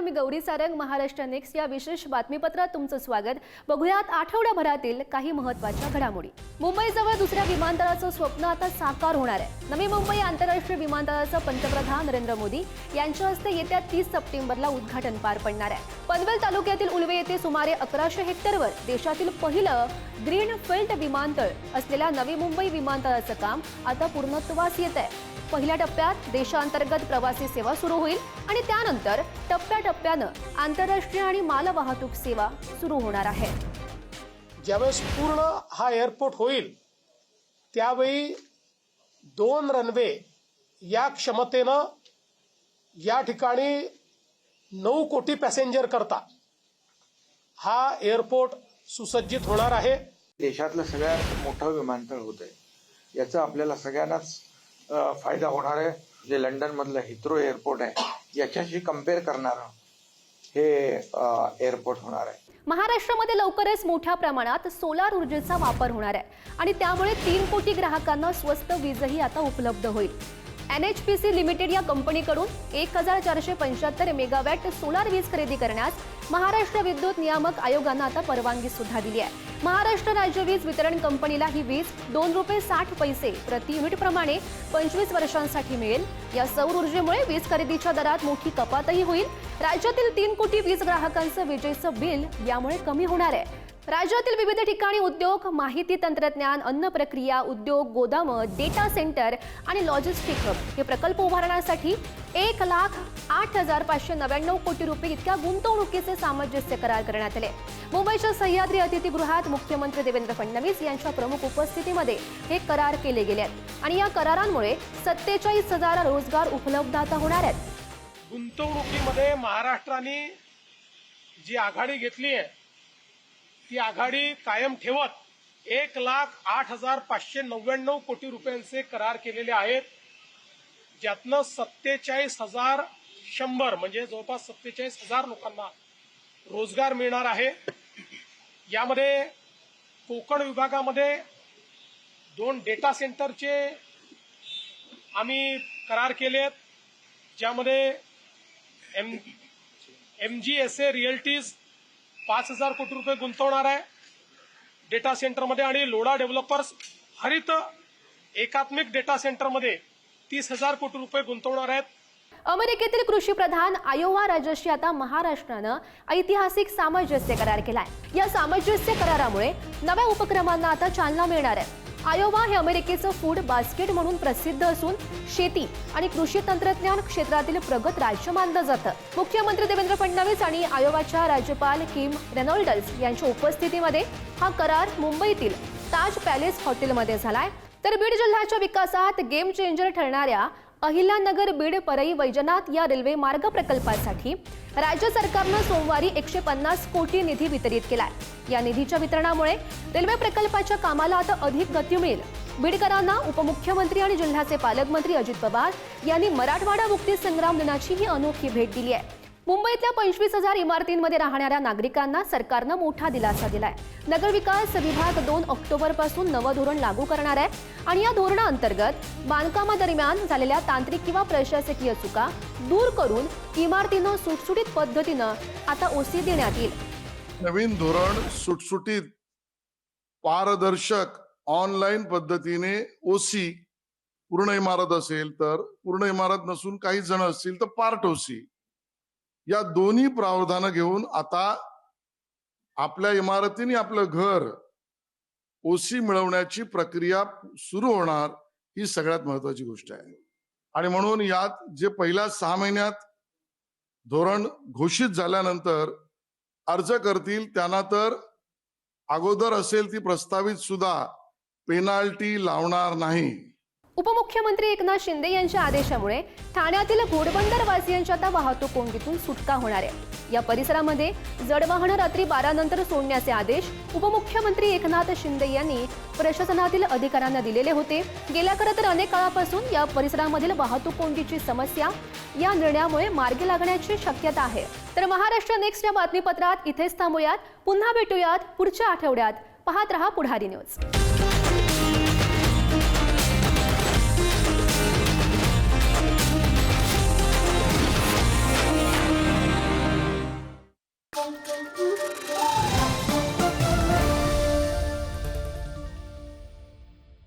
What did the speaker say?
मी Gauri Sarang Maharashtra next या विशेष बातमीपत्रात तुमचं स्वागत. बघूयात आठवड्याभरातील काही महत्त्वाच्या घडामोडी. मुंबईजवळ दुसऱ्या विमानतळाचं स्वप्न आता साकार होणार आहे. नवी मुंबई आंतरराष्ट्रीय विमानतळाचं पंतप्रधान नरेंद्र मोदी यांच्या हस्ते येत्या तीस सप्टेंबरला उद्घाटन पार पडणार आहे. पनवेल तालुक्यातील उलवे येथे सुमारे अकराशे हेक्टरवर देशातील पहिलं ग्रीन फिल्ड विमानतळ असलेल्या नवी मुंबई विमानतळाचं काम आता पूर्णत्वास येत आहे. पहिल्या टप्प्यात देशांतर्गत प्रवासी सेवा सुरू होईल आणि त्यानंतर टप्प्याटप्प्यानं आंतरराष्ट्रीय आणि मालवाहतूक सेवा सुरू होणार आहे. ज्यावेळेस पूर्ण हा एअरपोर्ट होईल त्यावेळी दोन रनवे या क्षमतेनं या ठिकाणी नऊ कोटी पॅसेंजर करता हा एअरपोर्ट सुसज्जित होणार आहे. देशातलं सगळ्यात मोठं विमानतळ होत आहे याचा आपल्याला सगळ्यांनाच फायदा होणार आहे. जे लंडन मधलं हिथ्रो एअरपोर्ट आहे याच्याशी कंपेअर करणारं हे एअरपोर्ट होणार आहे. महाराष्ट्रामध्ये लवकरच मोठ्या प्रमाणात सोलार ऊर्जेचा वापर होणार आहे. आणि त्यामुळे तीन कोटी ग्राहकांना स्वस्त वीजही आता उपलब्ध होईल. N H P C limited या कंपनीकडून एक हजार चारशे पंच्याहत्तर मेगावॅट सोलार वीज खरेदी करण्यास महाराष्ट्र विद्युत नियामक आयोगानं आता परवानगी सुद्धा दिली आहे. महाराष्ट्र राज्य वीज वितरण कंपनीला ही वीज दोन रुपये साठ पैसे प्रति युनिटप्रमाणे पंचवीस वर्षांसाठी मिळेल. या सौर ऊर्जेमुळे वीज खरेदीच्या दरात मोठी कपातही होईल. राज्यातील तीन कोटी वीज ग्राहकांचं विजेचं बिल यामुळे कमी होणार आहे. राज्यातील विविध ठिकाणी उद्योग माहिती तंत्रज्ञान अन्न प्रक्रिया उद्योग गोदामं डेटा सेंटर आणि लॉजिस्टिक हब हे प्रकल्प उभारण्यासाठी एक लाख आठ हजार पाचशे नव्याण्णव कोटी रुपये इतक्या गुंतवणुकीचे सामंजस्य करार करण्यात आले. मुंबईच्या सह्याद्री अतिथीगृहात मुख्यमंत्री देवेंद्र फडणवीस यांच्या प्रमुख उपस्थितीमध्ये हे करार केले गेले आहेत. आणि या करारांमुळे सत्तेचाळीस हजार रोजगार उपलब्ध आता होणार आहेत. गुंतवणुकीमध्ये महाराष्ट्राने जी आघाडी घेतली आहे ती आघाडी कायम ठेवत एक लाख आठ हजार पाचशे नव्याण्णव कोटी रुपयांचे करार केलेले आहेत. ज्यातनं सत्तेचाळीस हजार शंभर म्हणजे जवळपास सत्तेचाळीस हजार लोकांना रोजगार मिळणार आहे. यामध्ये कोकण विभागामध्ये दोन डेटा सेंटरचे आम्ही करार केले आहेत ज्यामध्ये M M G S A realties पाच हजार कोटी रुपये गुंतवणार आहे. डेटा सेंटरमध्ये आणि लोडा डेव्हलपर्स हरित एकात्मिक डेटा सेंटरमध्ये तीस हजार कोटी रुपये गुंतवणार आहेत. अमेरिकेतील कृषी प्रधान आयोवा राज्याशी आता महाराष्ट्रानं ऐतिहासिक सामंजस्य करार केलाय. या सामंजस्य करारामुळे नव्या उपक्रमांना आता चालना मिळणार आहे. आयोवा हे अमेरिकेचं फूड बास्केट म्हणून प्रसिद्ध असून शेती आणि कृषी तंत्रज्ञान क्षेत्रातील प्रगत राज्य मानलं जातं. मुख्यमंत्री देवेंद्र फडणवीस आणि आयोवाच्या राज्यपाल किम रेनॉल्डल्स यांच्या उपस्थितीमध्ये हा करार मुंबईतील ताज पॅलेस हॉटेलमध्ये झालाय. तर बीड जिल्ह्याच्या विकासात गेम चेंजर ठरणाऱ्या अहिल्यानगर बीड परई वैजनाथ या रेल्वे मार्ग प्रकल्पासाठी राज्य सरकारनं सोमवारी एकशे पन्नास कोटी निधी वितरित केलाय. या निधीच्या वितरणामुळे रेल्वे प्रकल्पाच्या कामाला आता अधिक गती मिळेल. बीडकरांना उपमुख्यमंत्री आणि जिल्ह्याचे पालकमंत्री अजित पवार यांनी मराठवाडा मुक्ती संग्राम दिनाची ही अनोखी भेट दिली आहे. मुंबईतल्या पंचवीस हजार इमारतींमध्ये राहणाऱ्या नागरिकांना सरकारनं मोठा दिलासा दिलाय. नगरविकास विभाग दोन ऑक्टोबरपासून नवं धोरण लागू करणार आहे. आणि या धोरणाअंतर्गत बांधकामादरम्यान झालेल्या तांत्रिक किंवा प्रशासकीय चुका दूर करून इमारतीनं सुटसुटीत पद्धतीनं आता ओसी देण्यात येईल. नवीन धोरण सुटसुटीत पारदर्शक ऑनलाईन पद्धतीने ओसी पूर्ण इमारत असेल तर पूर्ण इमारत नसून काही जण असतील तर पार्ट ओसी. या दोन्ही प्रावधानं घेऊन आता आपल्या इमारतीने आपलं घर ओसी मिळवण्याची प्रक्रिया सुरू होणार ही सगळ्यात महत्वाची गोष्ट आहे. आणि म्हणून यात जे पहिल्या सहा महिन्यात धोरण घोषित झाल्यानंतर अर्ज करतील त्यांना तर अगोदर असेल ती प्रस्तावित सुद्धा पेनाल्टी लावणार नाही. उपमुख्यमंत्री एकनाथ शिंदे यांच्या आदेशामुळे ठाण्यातील घोडबंदर वासियांच्या आता वाहतूक कोंडीतून सुटका होणार आहे. या परिसरामध्ये जड वाहनं रात्री बारा नंतर सोडण्याचे आदेश उपमुख्यमंत्री एकनाथ शिंदे यांनी प्रशासनातील अधिकाऱ्यांना दिलेले होते. गेल्या खरं तर अनेक काळापासून या परिसरामधील वाहतूक कोंडीची समस्या या निर्णयामुळे मार्गी लागण्याची शक्यता आहे. तर महाराष्ट्र नेक्स्ट या बातमीपत्रात इथेच थांबूयात. पुन्हा भेटूयात पुढच्या आठवड्यात. पाहत रहा पुढारी न्यूज.